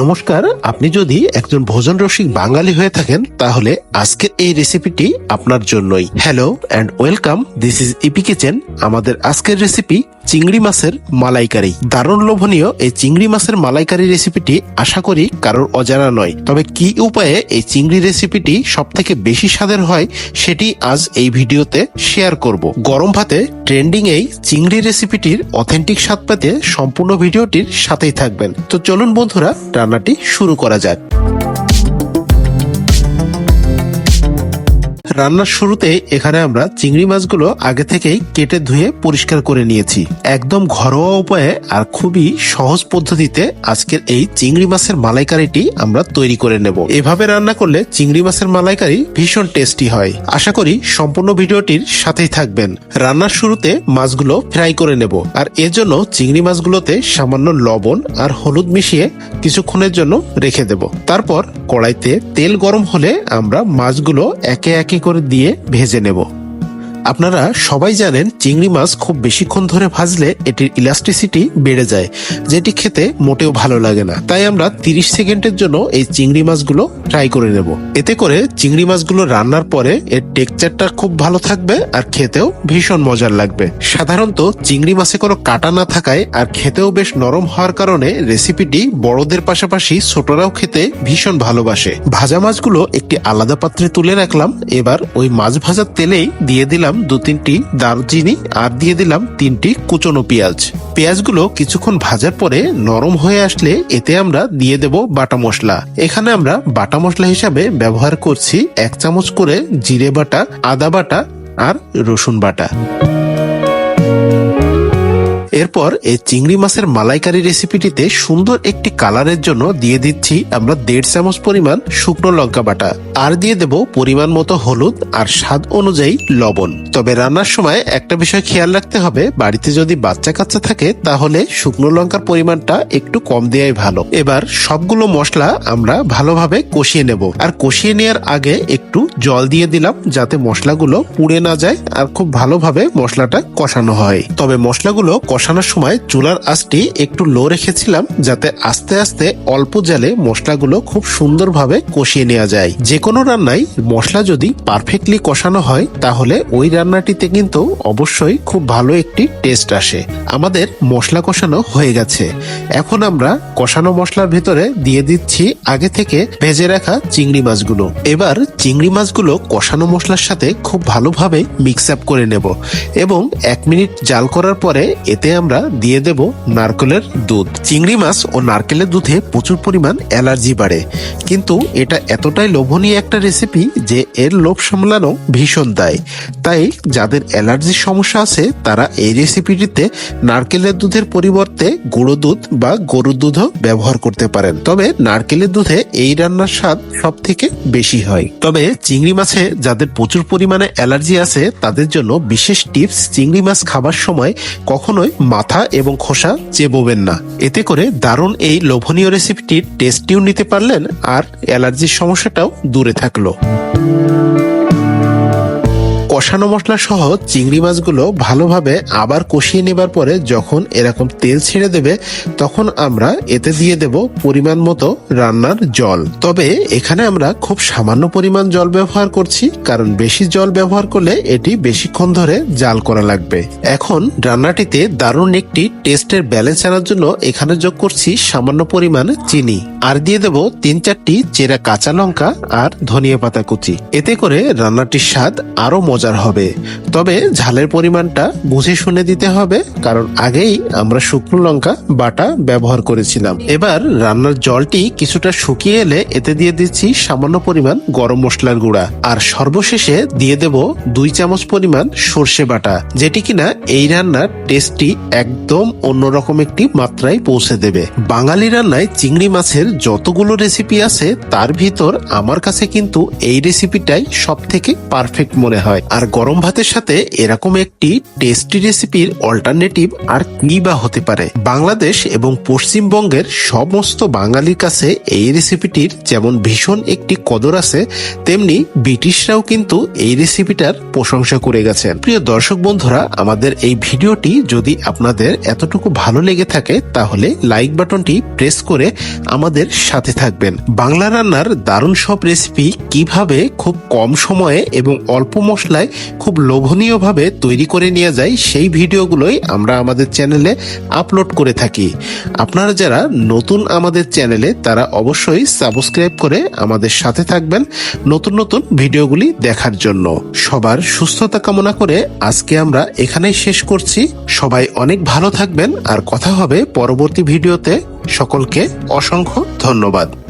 নমস্কার, আপনি যদি একজন ভোজন রসিক বাঙালি হয়ে থাকেন, তাহলে আজকের এই রেসিপিটি আপনার জন্যই। Hello and welcome this is EP kitchen আমাদের আজকের রেসিপি চিংড়ি মাছের মালাইকারি। দারুণ লোভনীয় এই চিংড়ি মাছের মালাইকারি রেসিপিটি আশা করি কারোর অজানা নয়। তবে কি উপায়ে এই চিংড়ি রেসিপিটি সব থেকে বেশি স্বাদের হয় সেটি আজ এই ভিডিওতে শেয়ার করব। গরম ভাতে ট্রেন্ডিং এই চিংড়ি রেসিপিটির অথেন্টিক স্বাদ পেতে সম্পূর্ণ ভিডিওটির সাথেই থাকবেন। তো চলুন বন্ধুরা, রান্নাটি শুরু করা যাক। রান্নার শুরুতে এখানে আমরা চিংড়ি মাছগুলো আগে থেকেই কেটে ধুয়ে পরিষ্কার করে নিয়েছি। একদম ঘরোয়া উপায়ে আর খুবই সহজ পদ্ধতিতে আজকের এই চিংড়ি মাছের মালাইকারিটি আমরা তৈরি করে নেব। এভাবে রান্না করলে চিংড়ি মাছের মালাইকারি ভীষণ টেস্টি হয়। আশা করি সম্পূর্ণ ভিডিওটির সাথেই থাকবেন। রান্নার শুরুতে মাছগুলো ফ্রাই করে নেব আর এজন্য চিংড়ি মাছগুলোতে সামান্য লবণ আর হলুদ মিশিয়ে কিছুক্ষণের জন্য রেখে দেব। তারপর কড়াইতে তেল গরম হলে আমরা মাছগুলো একে একে করে দিয়ে ভেজে নেব। আপনারা সবাই জানেন চিংড়ি মাছ খুব বেশিক্ষণ ধরে ভাজলে এটির ইলাস্টিসিটি বেড়ে যায়, যেটি খেতে মোটেও ভালো লাগে না। তাই আমরা 30 সেকেন্ডের জন্য এই চিংড়ি মাছগুলো ফ্রাই করে নেব। এতে করে চিংড়ি মাছগুলো রান্নার পরে এর টেক্সচারটা খুব ভালো থাকবে আর খেতেও ভীষণ মজার লাগবে। সাধারণত চিংড়ি মাছে কোনো কাটা না থাকায় আর খেতেও বেশ নরম হওয়ার কারণে রেসিপিটি বড়দের পাশাপাশি ছোটরাও খেতে ভীষণ ভালোবাসে। ভাজা মাছগুলো একটি আলাদা পাত্রে তুলে রাখলাম, এবার ওই মাছ ভাজার তেলেই দিয়ে দিলাম দু তিনটি দারচিনি আর দিয়ে দিলাম তিনটি কুচনো পেঁয়াজ। পেঁয়াজগুলো কিছুক্ষণ ভাজার পরে নরম হয়ে আসলে এতে আমরা দিয়ে দেব বাটা মশলা। এখানে আমরা বাটা মশলা হিসাবে ব্যবহার করছি এক চামচ করে জিরে বাটা, আদা বাটা আর রসুন বাটা। এরপর এই চিংড়ি মাছের মালাইকারি রেসিপিটিতে সুন্দর একটি কালারের জন্য দিয়ে দিচ্ছি আমরা দেড় চামচ পরিমাণ শুকনো লঙ্কা বাটা। আর দিয়ে দেব পরিমাণ মতো হলুদ আর স্বাদ অনুযায়ী লবণ। তবে রান্নার সময় একটা বিষয় খেয়াল রাখতে হবে, বাড়িতে যদি বাচ্চা কাচ্চা থাকে তাহলে শুকনো লঙ্কার পরিমাণটা একটু কম দেওয়াই ভালো। এবার সবগুলো মশলা আমরা ভালোভাবে কষিয়ে নেব। আর কষিয়ে নেওয়ার আগে একটু জল দিয়ে দিলাম যাতে মশলাগুলো পুড়ে না যায় আর খুব ভালোভাবে মশলাটা কষানো হয়। তবে মশলাগুলো কষানোর সময় চুলার আঁচটি একটু লো রেখেছিলাম যাতে আস্তে আস্তে অল্প জালে মশলাগুলো খুব সুন্দরভাবে কষিয়ে নেওয়া যায়। যে কোনো রান্নায় মশলা যদি পারফেক্টলি কষানো হয়, তাহলে ওই রান্নাটিতে কিন্তু অবশ্যই খুব ভালো একটি টেস্ট আসে। আমাদের মশলা কষানো হয়ে গেছে। এখন আমরা কষানো মশলার ভেতরে দিয়ে দিচ্ছি আগে থেকে ভেজে রাখা চিংড়ি মাছগুলো। এবার চিংড়ি মাছগুলো কষানো মশলার সাথে খুব ভালোভাবে মিক্স আপ করে নেব এবং এক মিনিট জাল করার পরে এতে আমরা দিয়ে দেব নারকেলের দুধ। চিংড়ি মাছ ও নারকেলের দুধে প্রচুর পরিমাণ অ্যালার্জি বাড়ে। কিন্তু এটা এতটাই লোভনীয় একটা রেসিপি যে এর লোভ সামলানো ভীষণ দায়। তাই যাদের অ্যালার্জির সমস্যা আছে, তারা এই রেসিপিটিতে নারকেলের দুধের পরিবর্তে গুঁড়ো দুধ বা গরুর দুধও ব্যবহার করতে পারেন। তবে নারকেলের দুধে এই রান্নার স্বাদ সব থেকে বেশি হয়। তবে চিংড়ি মাছে যাদের প্রচুর পরিমাণে অ্যালার্জি আছে, তাদের জন্য বিশেষ টিপস চিংড়ি মাছ খাবার সময় কখনোই মাথা এবং খোসা চেবোবেন না। এতে করে দারুণ এই লোভনীয় রেসিপিটির টেস্টিও নিতে পারলেন আর অ্যালার্জির সমস্যাটাও দূরে থাকল। কষানো মশলা সহ চিংড়ি মাছগুলো ভালোভাবে আবার কষিয়ে নেবার পরে যখন এরকম তেল ছেড়ে দেবে, তখন আমরা এতে দিয়ে দেব পরিমাণ মতো রান্নার জল। তবে এখানে আমরা খুব সামান্য পরিমাণ জল ব্যবহার করছি, কারণ বেশি জল ব্যবহার করলে এটি বেশিক্ষণ ধরে জাল করা লাগবে। এখন রান্নাটিতে দারুণ একটি টেস্টের ব্যালেন্স আনার জন্য এখানে যোগ করছি সামান্য পরিমাণ চিনি। আর দিয়ে দেব তিন চারটি চেরা কাঁচা লঙ্কা আর ধনিয়া পাতা কুচি। এতে করে রান্নাটির স্বাদ আরও মজার হবে। তবে ঝালের পরিমাণটা বুঝে শুনে দিতে হবে, কারণ আগেই আমরা শুকনো লঙ্কা বাটা ব্যবহার করেছিলাম। এবার রান্নার জলটি কিছুটা শুকিয়ে এলে এতে দিয়ে দিচ্ছি সামান্য পরিমাণ গরম মশলার গুঁড়া। আর সর্বশেষে দিয়ে দেব দুই চামচ পরিমাণ সর্ষে বাটা, যেটি কিনা এই রান্নার টেস্টটি একদম অন্যরকম একটি মাত্রায় পৌঁছে দেবে। বাঙালি রান্নায় চিংড়ি মাছের যতগুলো রেসিপি আছে, তার ভিতর আমার কাছে কিন্তু এই রেসিপিটাই সব থেকে পারফেক্ট মনে হয়। আর গরম ভাতের সাথে এরকম একটি টেস্টি রেসিপির অল্টারনেটিভ আর কি বা হতে পারে? বাংলাদেশ এবং পশ্চিমবঙ্গের সমস্ত বাঙালির কাছে এই রেসিপিটির যেমন ভীষণ একটি কদর আছে, তেমনি ব্রিটিশরাও কিন্তু এই রেসিপিটার প্রশংসা করে গেছেন। প্রিয় দর্শক বন্ধুরা, আমাদের এই ভিডিওটি যদি আপনাদের এতটুকু ভালো লেগে থাকে, তাহলে লাইক বাটনটি প্রেস করে আমাদের সাথে থাকবেন। বাংলা রান্নার দারুণ সব রেসিপি কীভাবে খুব কম সময়ে এবং অল্প মশলায় খুব লোভনীয়ভাবে তৈরি করে নিয়ে যায়, সেই ভিডিওগুলোই আমরা আমাদের চ্যানেলে আপলোড করে থাকি। আপনারা যারা নতুন আমাদের চ্যানেলে, তারা অবশ্যই সাবস্ক্রাইব করে আমাদের সাথে থাকবেন নতুন নতুন ভিডিওগুলি দেখার জন্য। সবার সুস্থতা কামনা করে আজকে আমরা এখানেই শেষ করছি। সবাই অনেক ভালো থাকবেন, আর কথা হবে পরবর্তী ভিডিওতে। সকলকে অসংখ্য ধন্যবাদ।